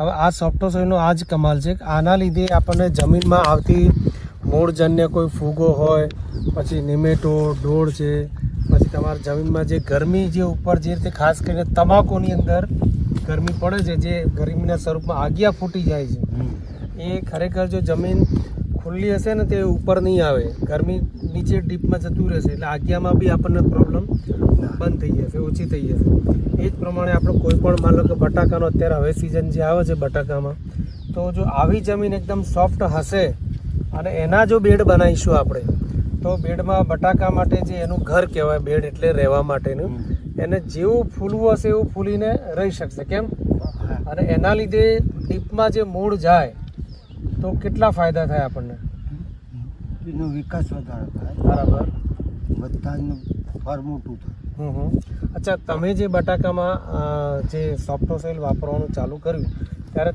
હવે આ સોફ્ટોસોઈલનો આ જ કમાલ છે કે આના લીધે આપણને જમીનમાં આવતી મૂળજન્ય કોઈ ફૂગો હોય પછી નિમેટો ડોળ છે પછી તમારા જમીનમાં જે ગરમી જે ઉપર જે રીતે ખાસ કરીને તમાકુની અંદર ગરમી પડે છે જે ગરમીના સ્વરૂપમાં આગિયા ફૂટી જાય છે. એ ખરેખર જો જમીન ખુલ્લી હશે ને તે ઉપર નહીં આવે. ગરમી નીચે ડીપમાં જતું રહેશે એટલે આગિયામાં બી આપણને પ્રોબ્લેમ બંધ થઈ જશે ઓછી થઈ જશે. એ જ પ્રમાણે આપણે કોઈ પણ માન લો કે બટાકાનો અત્યારે હવે સિઝન જે આવે છે બટાકામાં તો જો આવી જમીન એકદમ સોફ્ટ હશે અને એના જો બેડ બનાવીશું આપણે તો બેડમાં બટાકા માટે જે એનું ઘર કહેવાય બેડ એટલે રહેવા માટેનું એને જેવું ફૂલવું હશે એવું ફૂલીને રહી શકશે કેમ? અને એના લીધે ડીપમાં જે મૂળ જાય તો કેટલા ફાયદા થાય આપણને? એનો વિકાસ વધારે થાય. બરાબર. બધાનું ફાર મોટું થાય. અચ્છા તમે જે બટાકામાં જે સોફ્ટોસેલ વાપરવાનું ચાલુ કર્યું ત્યારે